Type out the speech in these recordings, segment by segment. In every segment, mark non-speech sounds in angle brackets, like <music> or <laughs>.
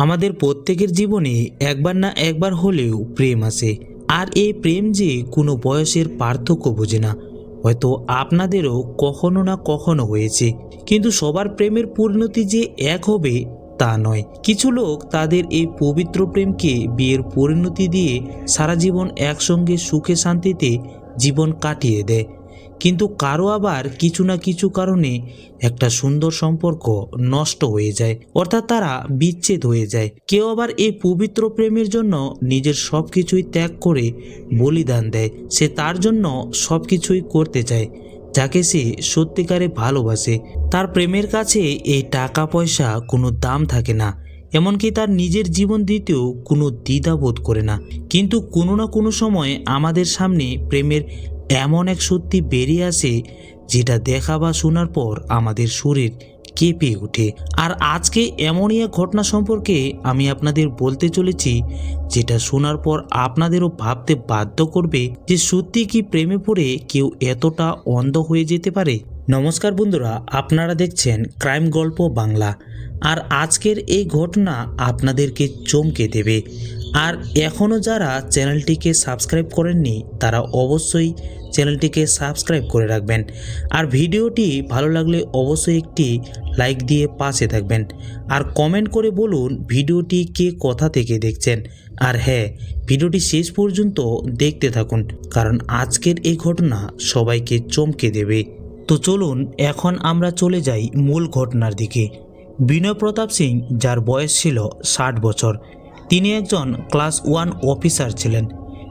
আমাদের প্রত্যেকের জীবনে একবার না একবার হলেও প্রেম আসে আর এই প্রেম যে কোনো বয়সের পার্থক্য বোঝে না। হয়তো আপনাদেরও কখনো না কখনো হয়েছে। কিন্তু সবার প্রেমের পরিণতি যে এক হবে তা নয়। কিছু লোক তাদের এই পবিত্র প্রেমকে বিয়ের পরিণতি দিয়ে সারা জীবন একসঙ্গে সুখে শান্তিতে জীবন কাটিয়ে দেয়। কিন্তু কারও আবার কিছু না কিছু কারণে একটা সুন্দর সম্পর্ক নষ্ট হয়ে যায়, অর্থাৎ তারা বিচ্ছেদ হয়ে যায়। কেউ আবার এই পবিত্র প্রেমের জন্য নিজের সব কিছুই ত্যাগ করে বলিদান দেয়, সে তার জন্য সব কিছুই করতে চায়, যাকে সে সত্যিকারে ভালোবাসে। তার প্রেমের কাছে এই টাকা পয়সা কোনো দাম থাকে না, এমনকি তার নিজের জীবন দিতেও কোনো দ্বিধাবোধ করে না। কিন্তু কোনো না কোনো সময় আমাদের সামনে প্রেমের এমন এক সত্যি বেরিয়ে আসে যেটা দেখা বা শোনার পর আমাদের শরীর কেঁপে ওঠে। আর আজকে এমনই এক ঘটনা সম্পর্কে আমি আপনাদের বলতে চলেছি, যেটা শোনার পর আপনাদেরও ভাবতে বাধ্য করবে যে সত্যি কি প্রেমে পড়ে কেউ এতটা অন্ধ হয়ে যেতে পারে। নমস্কার বন্ধুরা, আপনারা দেখছেন ক্রাইম গল্প বাংলা। আর আজকের এই ঘটনা আপনাদেরকে চমকে দেবে। আর এখনও যারা চ্যানেলটিকে সাবস্ক্রাইব করেননি, তারা অবশ্যই চ্যানেলটিকে সাবস্ক্রাইব করে রাখবেন। আর ভিডিওটি ভালো লাগলে অবশ্যই একটি লাইক দিয়ে পাশে থাকবেন। আর কমেন্ট করে বলুন ভিডিওটি কে কোথা থেকে দেখছেন। আর হ্যাঁ ভিডিওটি শেষ পর্যন্ত দেখতে থাকুন, কারণ আজকের এই ঘটনা সবাইকে চমকে দেবে। তো চলুন, এখন আমরা চলে যাই মূল ঘটনার দিকে। বিনয় প্রতাপ সিং, যার বয়স ছিল ষাট বছর, তিনি একজন ক্লাস ওয়ান অফিসার ছিলেন।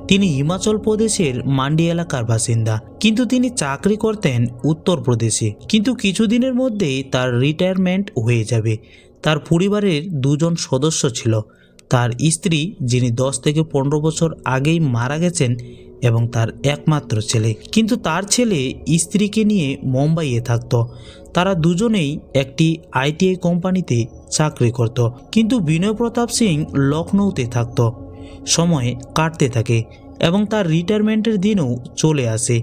তিনি হিমাচল প্রদেশের মান্ডি এলাকার বাসিন্দা। কিন্তু তিনি চাকরি করতেন উত্তরপ্রদেশে কিন্তু কিছুদিনের মধ্যেই তার রিটায়ারমেন্ট হয়ে যাবে। তার পরিবারের দুজন সদস্য ছিল। তার স্ত্রী, যিনি দশ থেকে পনেরো বছর আগেই মারা গেছেন, এবং তার একমাত্র ছেলে। কিন্তু তার ছেলে স্ত্রীকে নিয়ে মুম্বাইয়ে থাকত। তারা দুজনেই একটি আইটিআই কোম্পানিতে চাকরি করত। কিন্তু বিনয় প্রতাপ সিং লখনৌতে থাকত। সময় কাটতে থাকে এবং তার রিটায়ারমেন্টের দিনও চলে আসে।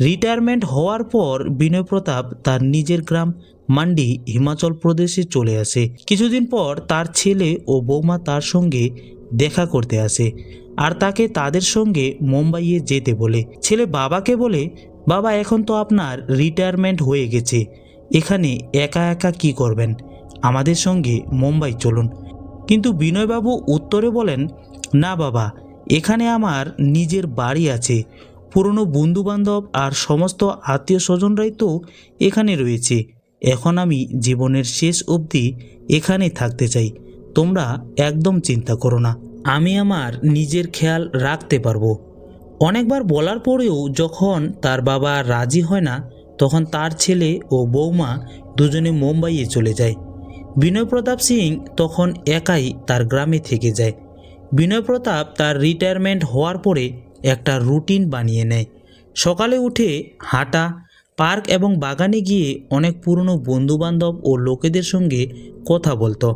রিটায়ারমেন্ট হওয়ার পর বিনয় প্রতাপ তার নিজের গ্রাম মান্ডি, হিমাচল প্রদেশে চলে আসে। কিছুদিন পর তার ছেলে ও বৌমা তার সঙ্গে দেখা করতে আসে আর তাকে তাদের সঙ্গে মুম্বাইয়ে যেতে বলে। ছেলে বাবাকে বলে, বাবা, এখন তো আপনার রিটায়ারমেন্ট হয়ে গেছে। এখানে একা একা কি করবেন? আমাদের সঙ্গে মুম্বাই চলুন। কিন্তু বিনয়বাবু উত্তরে বলেন না বাবা, এখানে আমার নিজের বাড়ি আছে। পুরনো বন্ধুবান্ধব আর সমস্ত আত্মীয় স্বজনরাই তো এখানে রয়েছে। এখন আমি জীবনের শেষ অবধি এখানে থাকতে চাই। তোমরা একদম চিন্তা করো না, আমি আমার নিজের খেয়াল রাখতে পারব। অনেকবার বলার পরেও যখন তার বাবা রাজি হয় না, তখন তার ছেলে ও বৌমা দুজনে মুম্বাইয়ে চলে যায়। বিনয় প্রতাপ সিং তখন একাই তার গ্রামে থেকে যায়। বিনয় প্রতাপ তার রিটায়ারমেন্ট হওয়ার পরে একটা রুটিন বানিয়ে নেয়। সকালে উঠে হাঁটা, পার্ক এবং বাগানে গিয়ে অনেক পুরনো বন্ধুবান্ধব ও লোকেদের সঙ্গে কথা বলতো।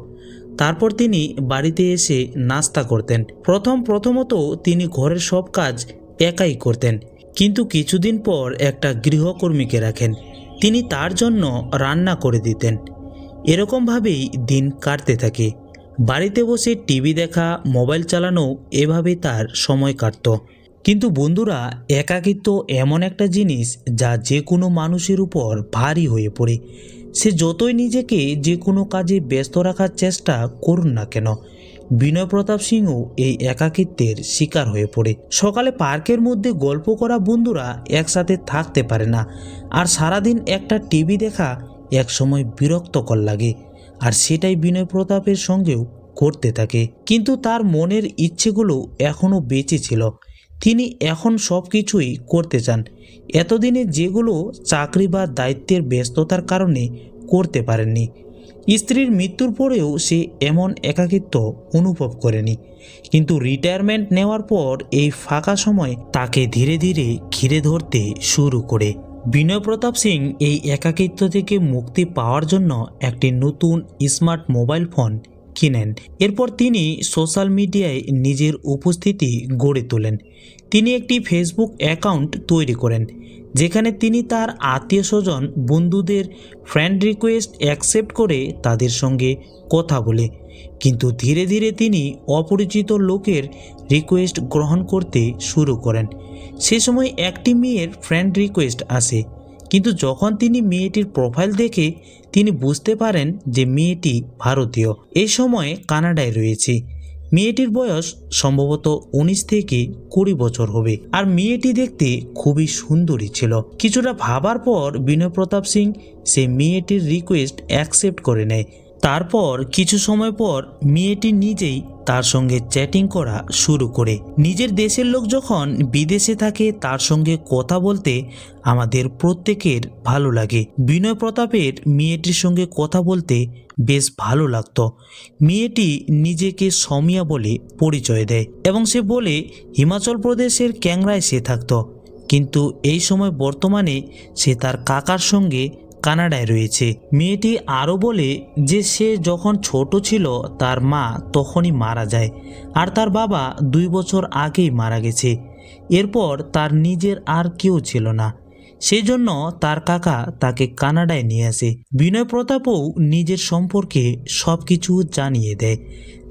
তারপর তিনি বাড়িতে এসে নাস্তা করতেন। প্রথম প্রথমত তিনি ঘরের সব কাজ একাই করতেন, কিন্তু কিছুদিন পর একটা গৃহকর্মীকে রাখেন। তিনি তার জন্য রান্না করে দিতেন। এরকমভাবেই দিন কাটতে থাকে। বাড়িতে বসে টিভি দেখা, মোবাইল চালানো এভাবেই তার সময় কাটতো। কিন্তু বন্ধুরা, একাকিত্ব এমন একটা জিনিস যা যে কোনো মানুষের উপর ভারী হয়ে পড়ে। সে যতই নিজেকে যে কোনো কাজে ব্যস্ত রাখার চেষ্টা করুন না কেন, বিনয় প্রতাপ সিংও এই একাকিত্বের শিকার হয়ে পড়ে। সকালে পার্কের মধ্যে গল্প করা বন্ধুরা একসাথে থাকতে পারে না, আর সারাদিন একটা টিভি দেখা একসময় বিরক্তকর লাগে। আর সেটাই বিনয় প্রতাপের সঙ্গেও করতে থাকে। কিন্তু তার মনের ইচ্ছেগুলো এখনও বেঁচে ছিল। তিনি এখন সব কিছুই করতে চান। এতদিনে যেগুলো চাকরি বা দায়িত্বের ব্যস্ততার কারণে করতে পারেননি। স্ত্রীর মৃত্যুর পরেও সে এমন একাকিত্ব অনুভব করেনি। কিন্তু রিটায়ারমেন্ট নেওয়ার পর এই ফাঁকা সময় তাকে ধীরে ধীরে ঘিরে ধরতে শুরু করে। বিনয় প্রতাপ সিং এই একাকিত্ব থেকে মুক্তি পাওয়ার জন্য একটি নতুন স্মার্ট মোবাইল ফোন কিনেন। এরপর তিনি সোশ্যাল মিডিয়ায় নিজের উপস্থিতি গড়ে তোলেন। তিনি একটি ফেসবুক অ্যাকাউন্ট তৈরি করেন, যেখানে তিনি তার আত্মীয় স্বজন বন্ধুদের ফ্রেন্ড রিকোয়েস্ট অ্যাকসেপ্ট করে তাদের সঙ্গে কথা বলে। কিন্তু ধীরে ধীরে তিনি অপরিচিত লোকের রিকোয়েস্ট গ্রহণ করতে শুরু করেন। সে সময় একটি মেয়ের ফ্রেন্ড রিকোয়েস্ট আসে। কিন্তু যখন তিনি মেয়েটির প্রোফাইল দেখে, তিনি বুঝতে পারেন যে মেয়েটি ভারতীয়। এই সময়ে কানাডায় রয়েছে। মেয়েটির বয়স সম্ভবত উনিশ থেকে কুড়ি বছর হবে। আর মেয়েটি দেখতে খুবই সুন্দরী ছিল। কিছুটা ভাবার পর বিনয় প্রতাপ সিং সে মেয়েটির রিকোয়েস্ট অ্যাকসেপ্ট করে নেয়। তারপর কিছু সময় পর মেয়েটি নিজেই তার সঙ্গে চ্যাটিং করা শুরু করে। নিজের দেশের লোক যখন বিদেশে থাকে, তার সঙ্গে কথা বলতে আমাদের প্রত্যেকের ভালো লাগে। বিনয় প্রতাপের মেয়েটির সঙ্গে কথা বলতে বেশ ভালো লাগতো। মেয়েটি নিজেকে সমিয়া বলে পরিচয় দেয় এবং সে বলে, হিমাচল প্রদেশের ক্যাংরায় সে থাকত। কিন্তু এই সময় বর্তমানে সে তার কাকার সঙ্গে কানাডায় রয়েছে। মেয়েটি আরও বলে যে সে যখন ছোট ছিল, তার মা তখনই মারা যায় আর তার বাবা দুই বছর আগেই মারা গেছে। এরপর তার নিজের আর কেউ ছিল না। সেই জন্য তার কাকা তাকে কানাডায় নিয়ে আসে। বিনয় প্রতাপও নিজের সম্পর্কে সব কিছু জানিয়ে দেয়।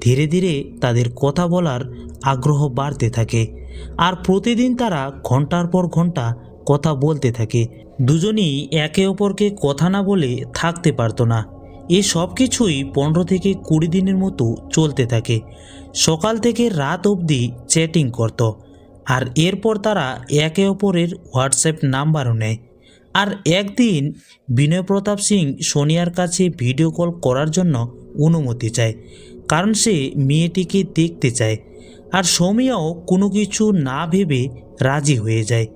ধীরে ধীরে তাদের কথা বলার আগ্রহ বাড়তে থাকে আর প্রতিদিন তারা ঘণ্টার পর ঘণ্টা কথা বলতে থাকে। দুজনই একে অপরকে কথা না বলে থাকতে পারতো না। এ সব কিছুই পনেরো থেকে কুড়ি দিনের মতো চলতে থাকে। সকাল থেকে রাত অবধি চ্যাটিং করত। আর এরপর তারা একে অপরের হোয়াটসঅ্যাপ নাম্বারও নেয়। আর একদিন বিনয় প্রতাপ সিং সোনিয়ার কাছে ভিডিও কল করার জন্য অনুমতি চায়, কারণ সে মেয়েটিকে দেখতে চায়। আর সৌমিয়াও কোনো কিছু না ভেবে রাজি হয়ে যায়।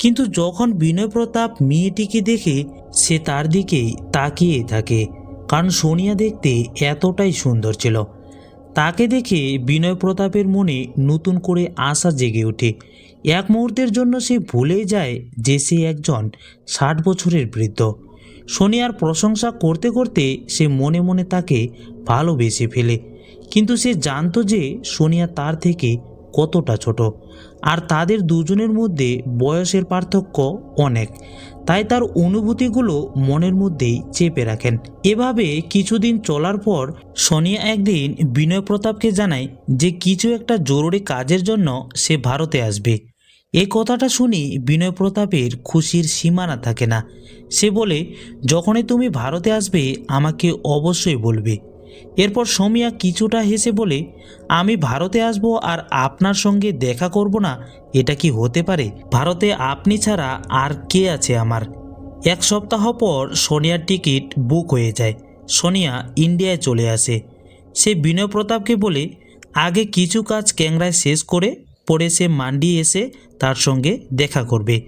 কিন্তু যখন বিনয় প্রতাপ মেয়েটিকে দেখে, সে তার দিকেই তাকিয়ে থাকে, কারণ সোনিয়া দেখতে এতটাই সুন্দর ছিল। তাকে দেখে বিনয় প্রতাপের মনে নতুন করে আশা জেগে ওঠে। এক মুহূর্তের জন্য সে ভুলে যায় যে সে একজন ষাট বছরের বৃদ্ধ। সোনিয়ার প্রশংসা করতে করতে সে মনে মনে তাকে ভালোবেসে ফেলে। কিন্তু সে জানতো যে সোনিয়া তার থেকে কতটা ছোট। আর তাদের দুজনের মধ্যে বয়সের পার্থক্য অনেক। তাই তার অনুভূতিগুলো মনের মধ্যেই চেপে রাখেন। এভাবে কিছুদিন চলার পর সোনিয়া একদিন বিনয় প্রতাপকে জানায় যে কিছু একটা জরুরি কাজের জন্য সে ভারতে আসবে। এই কথাটা শুনি বিনয় প্রতাপের খুশির সীমানা থাকে না। সে বলে, যখনই তুমি ভারতে আসবে, আমাকে অবশ্যই বলবে। এরপর সৌমিয়া কিছুটা হেসে বলে, আমি ভারতে আসব আর আপনার সঙ্গে দেখা করব না, এটা কি হতে পারে? ভারতে আপনি ছাড়া আর কে আছে আমার? এক সপ্তাহ পর সোনিয়ার টিকিট বুক হয়ে যায়। সোনিয়া ইন্ডিয়ায় চলে আসে। সে বিনয় প্রতাপকে বলে, আগে কিছু কাজ ক্যাংরায় শেষ করে পরে সে মান্ডি এসে তার সঙ্গে দেখা করবে।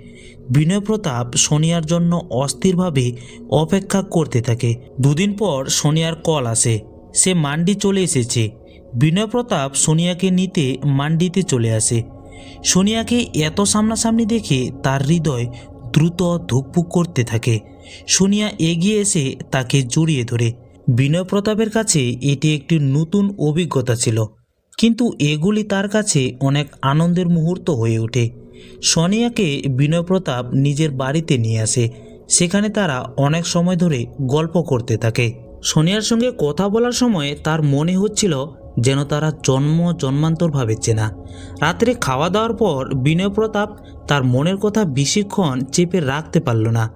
বিনয় প্রতাপ সোনিয়ার জন্য অস্থিরভাবে অপেক্ষা করতে থাকে। দুদিন পর সোনিয়ার কল আসে। সে মান্ডি চলে এসেছে। বিনয় প্রতাপ সোনিয়াকে নিতে মান্ডিতে চলে আসে। সোনিয়াকে এত সামনাসামনি দেখে তার হৃদয় দ্রুত ধুকপুক করতে থাকে। সোনিয়া এগিয়ে এসে তাকে জড়িয়ে ধরে। বিনয় প্রতাপের কাছে এটি একটি নতুন অভিজ্ঞতা ছিল। কিন্তু এগুলি তার কাছে অনেক আনন্দের মুহূর্ত হয়ে ওঠে। সোনিয়াকে বিনয় প্রতাপ নিজের বাড়িতে নিয়ে আসে। সেখানে তারা অনেক সময় ধরে গল্প করতে থাকে। সোনিয়ার সঙ্গে কথা বলার সময় তার মনে হচ্ছিল যেন তারা জন্ম জন্মান্তরভাবে চেনা। রাত্রে খাওয়া দাওয়ার পর বিনয় প্রতাপ তার মনের কথা বেশিক্ষণ চেপে রাখতে পারল না।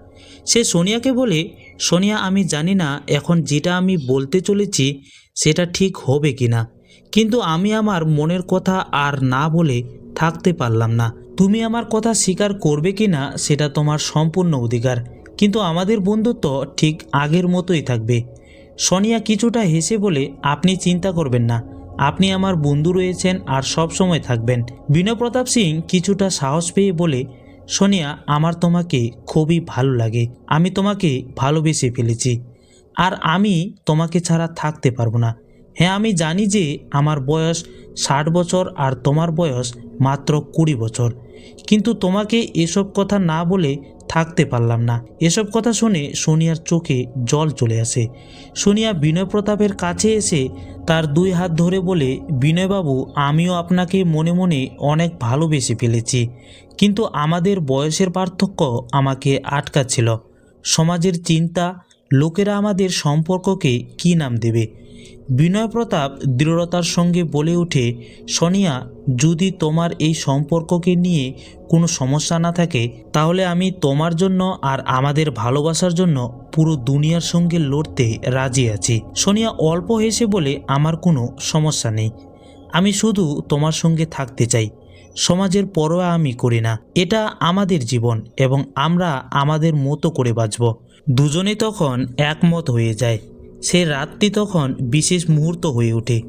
সে সোনিয়াকে বলে, সোনিয়া, আমি জানি না এখন যেটা আমি বলতে চলেছি সেটা ঠিক হবে কি না কিন্তু আমি আমার মনের কথা আর না বলে থাকতে পারলাম না। তুমি আমার কথা স্বীকার করবে কি না সেটা তোমার সম্পূর্ণ অধিকার। কিন্তু আমাদের বন্ধুত্ব ঠিক আগের মতোই থাকবে। সোনিয়া কিছুটা হেসে বলে, আপনি চিন্তা করবেন না। আপনি আমার বন্ধু রয়েছেন আর সব সময় থাকবেন। বিনয় প্রতাপ সিং কিছুটা সাহস পেয়ে বলে, সোনিয়া, আমার তোমাকে খুবই ভালো লাগে। আমি তোমাকে ভালোবেসে ফেলেছি। আর আমি তোমাকে ছাড়া থাকতে পারব না। হ্যাঁ আমি জানি যে আমার বয়স ষাট বছর আর তোমার বয়স মাত্র কুড়ি বছর। কিন্তু তোমাকে এসব কথা না বলে থাকতে পারলাম না। এসব কথা শুনে সোনিয়ার চোখে জল চলে আসে। সোনিয়া বিনয় প্রতাপের কাছে এসে তার দুই হাত ধরে বলে, বিনয়বাবু, আমিও আপনাকে মনে মনে অনেক ভালোবেসে ফেলেছি, কিন্তু আমাদের বয়সের পার্থক্য আমাকে আটকাচ্ছিল। সমাজের চিন্তা, লোকেরা আমাদের সম্পর্ককে কী নাম দেবে? বিনয় প্রতাপ দৃঢ়তার সঙ্গে বলে ওঠে, সোনিয়া, যদি তোমার এই সম্পর্ককে নিয়ে কোনো সমস্যা না থাকে, তাহলে আমি তোমার জন্য আর আমাদের ভালোবাসার জন্য পুরো দুনিয়ার সঙ্গে লড়তে রাজি আছি। সোনিয়া অল্প হেসে বলে, আমার কোনো সমস্যা নেই। আমি শুধু তোমার সঙ্গে থাকতে চাই। সমাজের পরোয়া আমি করি না। এটা আমাদের জীবন এবং আমরা আমাদের মতো করে বাঁচব। দুজনে তখন একমত হয়ে যায়। সে রাতটি তখন বিশেষ মুহূর্ত হয়ে ওঠে।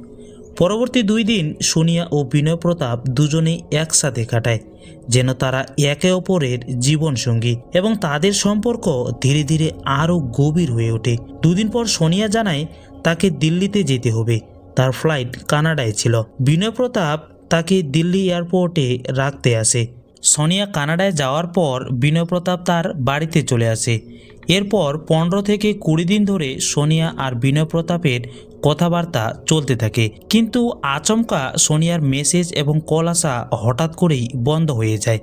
পরবর্তী দুই দিন সোনিয়া ও বিনয় প্রতাপ দুজনেই একসাথে কাটায়, যেন তারা একে অপরের জীবনসঙ্গী এবং তাদের সম্পর্ক ধীরে ধীরে আরও গভীর হয়ে ওঠে। দুদিন পর সোনিয়া জানায়, তাকে দিল্লিতে যেতে হবে। তার ফ্লাইট কানাডায় ছিল। বিনয় প্রতাপ তাকে দিল্লি এয়ারপোর্টে রাখতে আসে। সোনিয়া কানাডায় যাওয়ার পর বিনয় প্রতাপ তার বাড়িতে চলে আসে। এরপর পনেরো থেকে কুড়ি দিন ধরে সোনিয়া আর বিনয় প্রতাপের কথাবার্তা চলতে থাকে। কিন্তু আচমকা সোনিয়ার মেসেজ এবং কল আসা হঠাৎ করেই বন্ধ হয়ে যায়।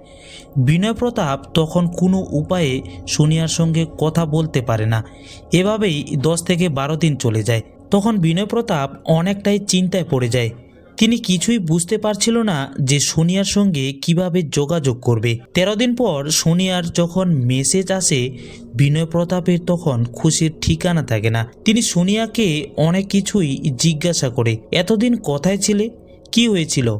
বিনয় প্রতাপ তখন কোনো উপায়ে সোনিয়ার সঙ্গে কথা বলতে পারে না। এভাবেই দশ থেকে বারো দিন চলে যায়। তখন বিনয় প্রতাপ অনেকটাই চিন্তায় পড়ে যায়। তিনি কিছুই বুঝতে পারছিল না যে সোনিয়ার সঙ্গে কীভাবে যোগাযোগ করবে। তেরো দিন পর সোনিয়ার যখন মেসেজ আসে, বিনয় প্রতাপের তখন খুশির ঠিকানা থাকে না। তিনি সোনিয়াকে অনেক কিছুই জিজ্ঞাসা করে, এতদিন কথায় ছিলে? কি হয়েছিল?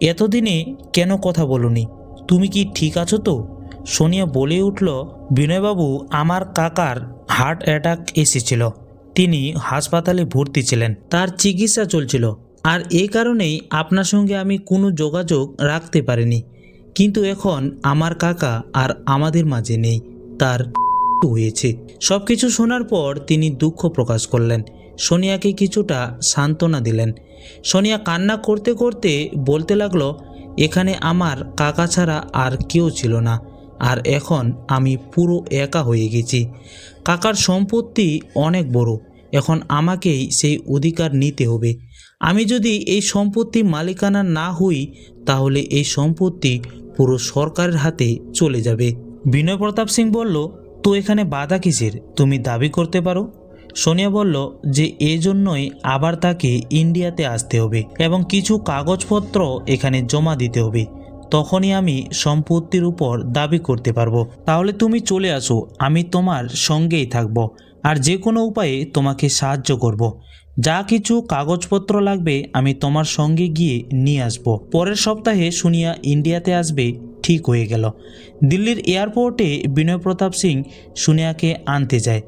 এতদিনে কেন কথা বলনি? তুমি কি ঠিক আছো তো? সোনিয়া বলে উঠল, বিনয়বাবু, আমার কাকার হার্ট অ্যাটাক এসেছিল। তিনি হাসপাতালে ভর্তি ছিলেন। তার চিকিৎসা চলছিল। আর এই কারণেই আপনার সঙ্গে আমি কোনো যোগাযোগ রাখতে পারিনি। কিন্তু এখন আমার কাকা আর আমাদের মাঝে নেই, তার <laughs> হয়েছে। সব কিছু শোনার পর তিনি দুঃখ প্রকাশ করলেন। সোনিয়াকে কিছুটা সান্ত্বনা দিলেন। সোনিয়া কান্না করতে করতে বলতে লাগল, এখানে আমার কাকা ছাড়া আর কেউ ছিল না, আর এখন আমি পুরো একা হয়ে গেছি। কাকার সম্পত্তি অনেক বড়, এখন আমাকেই সেই অধিকার নিতে হবে। আমি যদি এই সম্পত্তি মালিকানা না হই, তাহলে এই সম্পত্তি পুরো সরকারের হাতে চলে যাবে। বিনয় প্রতাপ সিং বলল, তো এখানে বাধা কিসের? তুমি দাবি করতে পারো? সোনিয়া বলল, যে এই জন্যই আবার তাকে ইন্ডিয়াতে আসতে হবে এবং কিছু কাগজপত্র এখানে জমা দিতে হবে। তখনই আমি সম্পত্তির উপর দাবি করতে পারব। তাহলে তুমি চলে আসো, আমি তোমার সঙ্গেই থাকব আর যে কোনো উপায়ে তোমাকে সাহায্য করব। যা কিছু কাগজপত্র লাগবে আমি তোমার সঙ্গে গিয়ে নিয়ে আসব। পরের সপ্তাহে শুনিয়া ইন্ডিয়াতে আসবে, ঠিক হয়ে গেল। দিল্লির এয়ারপোর্টে বিনয় প্রতাপ সিং সুনিয়াকে আনতে যায়।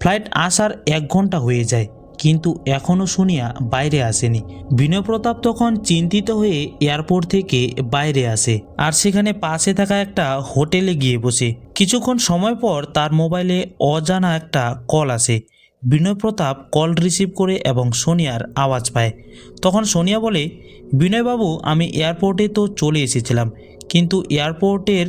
ফ্লাইট আসার এক ঘণ্টা হয়ে যায়, কিন্তু এখনও শুনিয়া বাইরে আসেনি। বিনয় প্রতাপ তখন চিন্তিত হয়ে এয়ারপোর্ট থেকে বাইরে আসে আর সেখানে পাশে থাকা একটা হোটেলে গিয়ে বসে। কিছুক্ষণ সময় পর তার মোবাইলে অজানা একটা কল আসে। বিনয় প্রতাপ কল রিসিভ করে এবং সোনিয়ার আওয়াজ পায়। তখন সোনিয়া বলে, বিনয়বাবু, আমি এয়ারপোর্টে তো চলে এসেছিলাম, কিন্তু এয়ারপোর্টের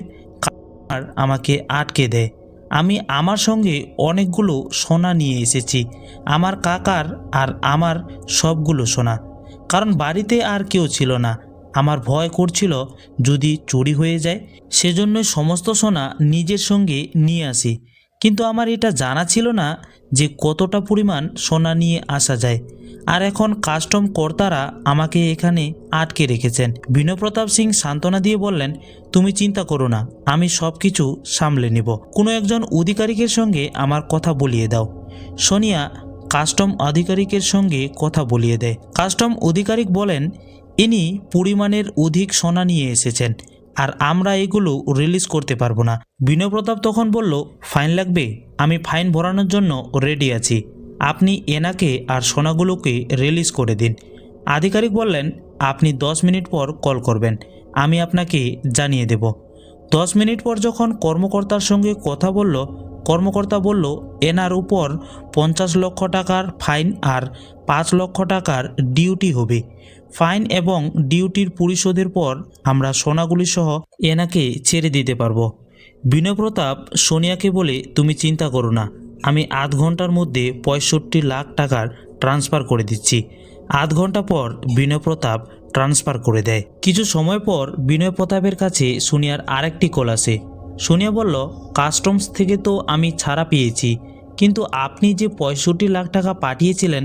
আর আমাকে আটকে দেয়। আমি আমার সঙ্গে অনেকগুলো সোনা নিয়ে এসেছি, আমার কাকার আর আমার সবগুলো সোনা। কারণ বাড়িতে আর কেউ ছিল না। আমার ভয় করছিল যদি চুরি হয়ে যায়, সেজন্যই সমস্ত সোনা নিজের সঙ্গে নিয়ে আসি। কিন্তু আমার এটা জানা ছিল না যে কতটা পরিমাণ সোনা নিয়ে আসা যায়। আর এখন কাস্টম কর্তারা আমাকে এখানে আটকে রেখেছেন। বিনয় প্রতাপ সিং সান্ত্বনা দিয়ে বললেন, তুমি চিন্তা করো না, আমি সব কিছু সামলে নিব। কোনো একজন অধিকারিকের সঙ্গে আমার কথা বলিয়ে দাও। সোনিয়া কাস্টম আধিকারিকের সঙ্গে কথা বলিয়ে দেয়। কাস্টম অধিকারিক বলেন, ইনি পরিমাণের অধিক সোনা নিয়ে এসেছেন। আর আমরা এগুলো রিলিজ করতে পারব না। বিনয় প্রতাপ তখন বলল ফাইন লাগবে, আমি ফাইন ভরানোর জন্য রেডি আছি। আপনি এনাকে আর সোনাগুলোকে রিলিজ করে দিন। আধিকারিক বললেন, আপনি দশ মিনিট পর কল করবেন, আমি আপনাকে জানিয়ে দেব। দশ মিনিট পর যখন কর্মকর্তার সঙ্গে কথা বলল, কর্মকর্তা বলল, এনার উপর পঞ্চাশ লক্ষ টাকার ফাইন আর পাঁচ লক্ষ টাকার ডিউটি হবে। ফাইন এবং ডিউটির পরিশোধের পর আমরা সোনাগুলি সহ এনাকে ছেড়ে দিতে পারব। বিনয় প্রতাপ, সোনিয়াকে বলে, তুমি চিন্তা করো না। আমি আধ ঘণ্টার মধ্যে পঁয়ষট্টি লাখ টাকার ট্রান্সফার করে দিচ্ছি। আধ ঘণ্টা পর বিনয় প্রতাপ ট্রান্সফার করে দেয়। কিছু সময় পর বিনয় প্রতাপের কাছে সোনিয়ার আরেকটি কল আসে। সোনিয়া বলল, কাস্টমস থেকে তো আমি ছাড়া পেয়েছি, কিন্তু আপনি যে পঁয়ষট্টি লাখ টাকা পাঠিয়েছিলেন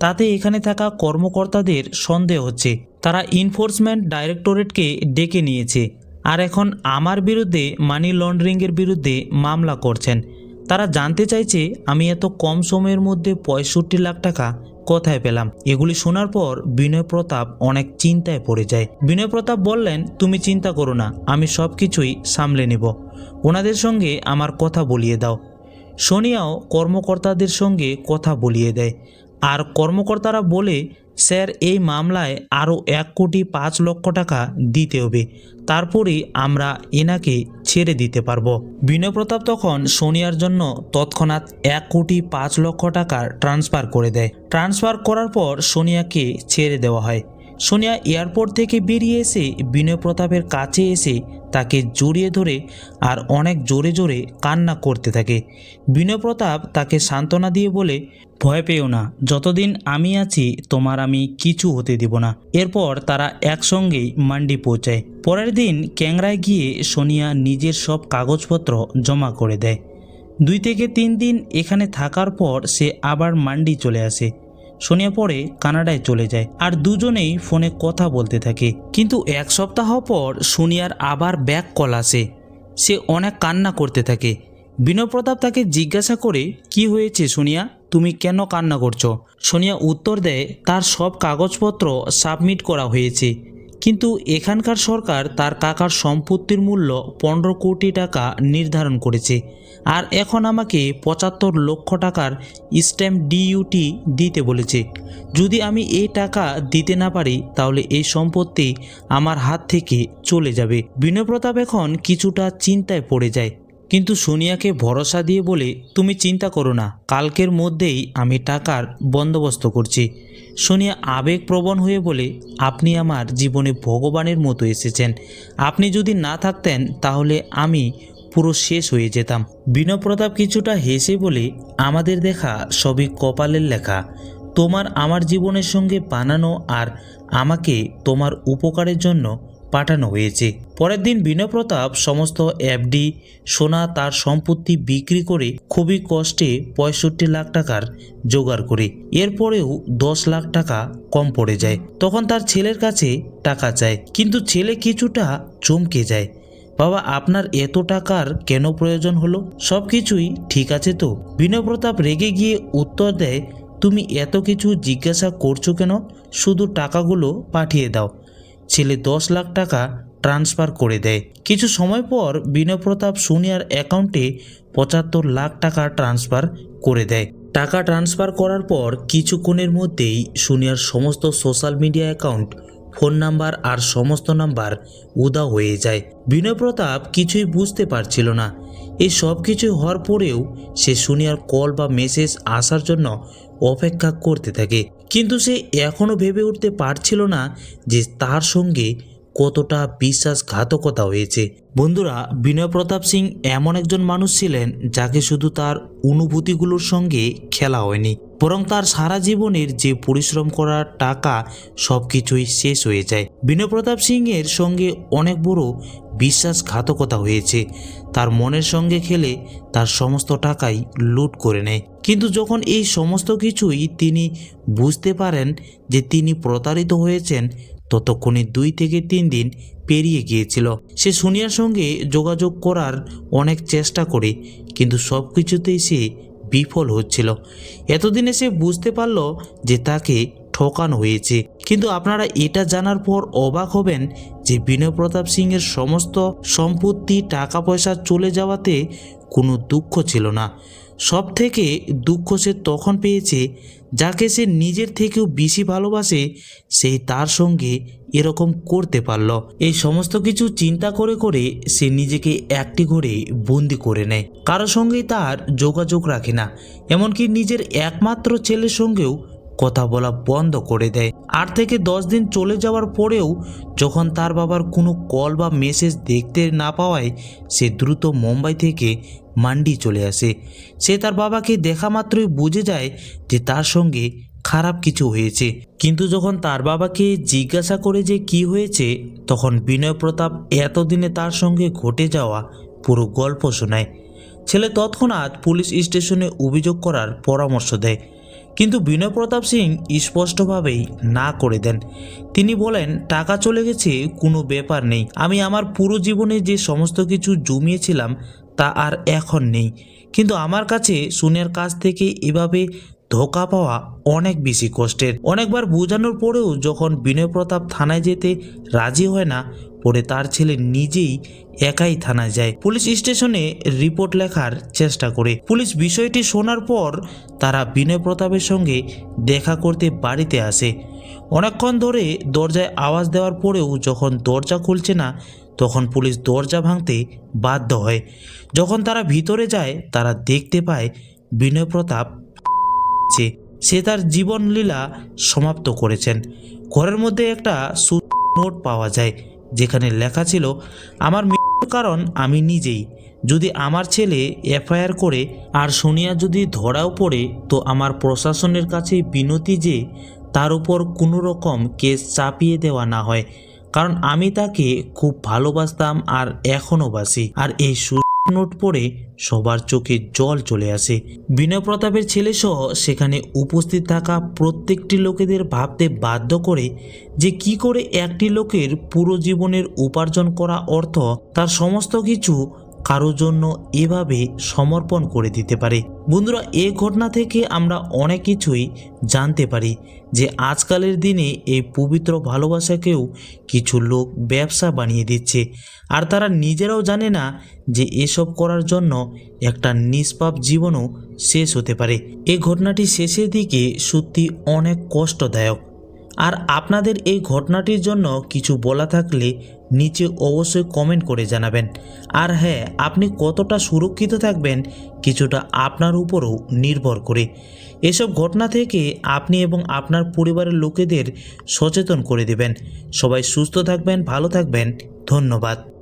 তাতে এখানে থাকা কর্মকর্তাদের সন্দেহ হচ্ছে। তারা ইনফোর্সমেন্ট ডাইরেক্টরেটকে ডেকে নিয়েছে। আর এখন আমার বিরুদ্ধে মানি লন্ডারিংয়ের বিরুদ্ধে মামলা করছেন। তারা জানতে চাইছে, আমি এত কম সময়ের মধ্যে পঁয়ষট্টি লাখ টাকা কোথায় পেলাম? এগুলি শোনার পর বিনয় প্রতাপ অনেক চিন্তায় পড়ে যায়। বিনয় প্রতাপ বললেন, তুমি চিন্তা করো না, আমি সব কিছুই সামলে নেব। ওনাদের সঙ্গে আমার কথা বলিয়ে দাও। সোনিয়াও কর্মকর্তাদের সঙ্গে কথা বলিয়ে দেয়। আর কর্মকর্তারা বলে, স্যার, এই মামলায় আরও এক কোটি পাঁচ লক্ষ টাকা দিতে হবে। তারপরে আমরা এনাকে ছেড়ে দিতে পারব। বিনয় প্রতাপ তখন সোনিয়ার জন্য তৎক্ষণাৎ এক কোটি পাঁচ লক্ষ টাকা ট্রান্সফার করে দেয়। ট্রান্সফার করার পর সোনিয়াকে ছেড়ে দেওয়া হয়। সোনিয়া এয়ারপোর্ট থেকে বেরিয়ে এসে বিনয় প্রতাপের কাছে এসে তাকে জড়িয়ে ধরে আর অনেক জোরে জোরে কান্না করতে থাকে। বিনয় প্রতাপ তাকে সান্ত্বনা দিয়ে বলে, ভয় পেও না, যতদিন আমি আছি তোমার আমি কিছু হতে দেব না। এরপর তারা একসঙ্গেই মান্ডি পৌঁছায়। পরের দিন ক্যাংরায় গিয়ে সোনিয়া নিজের সব কাগজপত্র জমা করে দেয়। দুই থেকে তিন দিন এখানে থাকার পর সে আবার মান্ডি চলে আসে। সোনিয়া পরে কানাডায় চলে যায় আর দুজনেই ফোনে কথা বলতে থাকে। কিন্তু এক সপ্তাহ পর সোনিয়ার আবার ব্যাক কল আসে। সে অনেক কান্না করতে থাকে। বিনয়প্রতাপ তাকে জিজ্ঞাসা করে, কি হয়েছে সোনিয়া? তুমি কেন কান্না করছ? সোনিয়া উত্তর দেয়, তার সব কাগজপত্র সাবমিট করা হয়েছে। কিন্তু এখানকার সরকার তার কাকার সম্পত্তির মূল্য পনেরো কোটি টাকা নির্ধারণ করেছে। আর এখন আমাকে পঁচাত্তর লক্ষ টাকার স্ট্যাম্প ডিইউটি দিতে বলেছে। যদি আমি এই টাকা দিতে না পারি, তাহলে এই সম্পত্তি আমার হাত থেকে চলে যাবে। বিনয় প্রতাপ এখন কিছুটা চিন্তায় পড়ে যায়। কিন্তু সোনিয়াকে ভরসা দিয়ে বলে, তুমি চিন্তা করো না, কালকের মধ্যেই আমি টাকার বন্দোবস্ত করছি। সোনিয়া আবেগপ্রবণ হয়ে বলে, আপনি আমার জীবনে ভগবানের মতো এসেছেন। আপনি যদি না থাকতেন, তাহলে আমি পুরো শেষ হয়ে যেতাম। বিনয় প্রতাপ কিছুটা হেসে বলে, আমাদের দেখা সবই কপালের লেখা। তোমার আমার জীবনের সঙ্গে বানানো আর আমাকে তোমার উপকারের জন্য পাঠানো হয়েছে। পরের দিন বিনয় প্রতাপ সমস্ত এফডি সোনা তার সম্পত্তি বিক্রি করে খুবই কষ্টে পঁয়ষট্টি লাখ টাকার জোগাড় করে। এরপরেও দশ লাখ টাকা কম পড়ে যায়। তখন তার ছেলের কাছে টাকা চায়, কিন্তু ছেলে কিছুটা চমকে যায়। বাবা, আপনার এত টাকার কেন প্রয়োজন হলো? সব কিছুই ঠিক আছে তো? বিনয় প্রতাপ রেগে গিয়ে উত্তর দেয়, তুমি এত কিছু জিজ্ঞাসা করছ কেন? শুধু টাকাগুলো পাঠিয়ে দাও। ছেলে দশ লাখ টাকা ট্রান্সফার করে দেয়। কিছু সময় পর বিনয় প্রতাপ সোনিয়ার অ্যাকাউন্টে পঁচাত্তর লাখ টাকা ট্রান্সফার করে দেয়। টাকা ট্রান্সফার করার পর কিছুক্ষণের মধ্যেই সোনিয়ার সমস্ত social media account phone number আর সমস্ত নাম্বার উদা হয়ে যায়। বিনয় প্রতাপ কিছুই বুঝতে পারছিল না। এই সব কিছু হওয়ার পরেও সে সোনিয়ার কল বা মেসেজ আসার জন্য অপেক্ষা করতে থাকে। কিন্তু সে এখনও ভেবে উঠতে পারছিল না যে তার সঙ্গে কতটা বিশ্বাসঘাতকতা হয়েছে। বন্ধুরা, বিনয় প্রতাপ সিং এমন একজন মানুষ ছিলেন যাকে শুধু তার অনুভূতিগুলোর সঙ্গে খেলা হয়নি, বরং তার সারা জীবনের যে পরিশ্রম করার টাকা সব কিছুই শেষ হয়ে যায়। বিনয় প্রতাপ সিংয়ের সঙ্গে অনেক বড় বিশ্বাসঘাতকতা হয়েছে। তার মনের সঙ্গে খেলে তার সমস্ত টাকাই লুট করে নেয়। কিন্তু যখন এই সমস্ত কিছুই তিনি বুঝতে পারেন যে তিনি প্রতারিত হয়েছেন, ততক্ষণে দুই থেকে তিন দিন পেরিয়ে গিয়েছিল। সে সোনিয়ার সঙ্গে যোগাযোগ করার অনেক চেষ্টা করে, কিন্তু সব কিছুতেই সে বিফল হচ্ছিল। এতদিনে সে বুঝতে পারল যে তাকে ঠকানো হয়েছে। কিন্তু আপনারা এটা জানার পর অবাক হবেন যে বিনয় প্রতাপ সিংয়ের সমস্ত সম্পত্তি টাকা পয়সা চলে যাওয়াতে কোনো দুঃখ ছিল না। সব থেকে দুঃখ সে তখন পেয়েছে, যাকে সে নিজের থেকেও বেশি ভালোবাসে, সেই তার সঙ্গে এরকম করতে পারল। এই সমস্ত কিছু চিন্তা করে করে সে নিজেকে একটি ঘরে বন্দি করে নেয়। কারও সঙ্গেই তার যোগাযোগ রাখে না, এমনকি নিজের একমাত্র ছেলের সঙ্গেও কথা বলা বন্ধ করে দেয়। আট থেকে দশ দিন চলে যাওয়ার পরেও যখন তার বাবার কোনো কল বা মেসেজ দেখতে না পাওয়ায় সে দ্রুত মুম্বাই থেকে মান্ডি চলে আসে। সে তার বাবাকে দেখা মাত্রই বুঝে যায় যে তার সঙ্গে খারাপ কিছু হয়েছে। কিন্তু যখন তার বাবাকে জিজ্ঞাসা করে যে কি হয়েছে, তখন বিনয় প্রতাপ এতদিনে তার সঙ্গে ঘটে যাওয়া পুরো গল্প শোনায়। ছেলে তৎক্ষণাৎ পুলিশ স্টেশনে অভিযোগ করার পরামর্শ দেয়। কিন্তু বিনয় প্রতাপ সিং স্পষ্টভাবেই না করে দেন। তিনি বলেন, টাকা চলে গেছে, কোনো ব্যাপার নেই। আমি আমার পুরো জীবনে যে সমস্ত কিছু জমিয়েছিলাম, তা আর এখন নেই। কিন্তু আমার কাছে সুনের কাছ থেকে এভাবে ধোকা পাওয়া অনেক বেশি কষ্টের। অনেকবার বোঝানোর পরেও যখন বিনয় প্রতাপ থানায় যেতে রাজি হয় না, পরে তার ছেলে নিজেই একাই থানায় যায়। পুলিশ স্টেশনে রিপোর্ট লেখার চেষ্টা করে। পুলিশ বিষয়টি শোনার পর তারা বিনয় প্রতাপের সঙ্গে দেখা করতে বাড়িতে আসে। অনেকক্ষণ ধরে দরজায় আওয়াজ দেওয়ার পরেও যখন দরজা খুলছে না, তখন পুলিশ দরজা ভাঙতে বাধ্য হয়। যখন তারা ভিতরে যায়, তারা দেখতে পায় বিনয় প্রতাপ যে সে তার জীবনলীলা সমাপ্ত করেছেন। ঘরের মধ্যে একটা নোট পাওয়া যায়, যেখানে লেখা ছিল, আমার মৃত্যুর কারণ আমি নিজেই। যদি আমার ছেলে এফআইআর করে আর সোনিয়া যদি ধরাও পড়ে, তো আমার প্রশাসনের কাছে বিনতি যে তার উপর কোনো রকম কেস চাপিয়ে দেওয়া না হয়। কারণ আমি তাকে খুব ভালোবাসতাম আর এখনও বাসি। আর এই নোট পড়ে সবার চোখে জল চলে আসে। বিনয় প্রতাপের ছেলেসহ সেখানে উপস্থিত থাকা প্রত্যেকটি লোকেদের ভাবতে বাধ্য করে যে কি করে একটি লোকের পুরো জীবনের উপার্জন করা অর্থ তার সমস্ত কিছু কারোর জন্য এভাবে সমর্পণ করে দিতে পারে। বন্ধুরা, এ ঘটনা থেকে আমরা অনেক কিছুই জানতে পারি যে আজকালের দিনে এই পবিত্র ভালোবাসাকেও কিছু লোক ব্যবসা বানিয়ে দিচ্ছে। আর তারা নিজেরাও জানে না যে এসব করার জন্য একটা নিষ্পাপ জীবনও শেষ হতে পারে। এ ঘটনাটি শেষের দিকে সত্যি অনেক কষ্টদায়ক। আর আপনাদের এই ঘটনাটির জন্য কিছু বলা থাকলে নিচে অবশ্যই কমেন্ট করে জানাবেন। আর হ্যাঁ আপনি কতটা সুরক্ষিত থাকবেন কিছুটা আপনার উপরও নির্ভর করে। এসব ঘটনা থেকে আপনি এবং আপনার পরিবারের লোকেদের সচেতন করে দেবেন। সবাই সুস্থ থাকবেন, ভালো থাকবেন। ধন্যবাদ।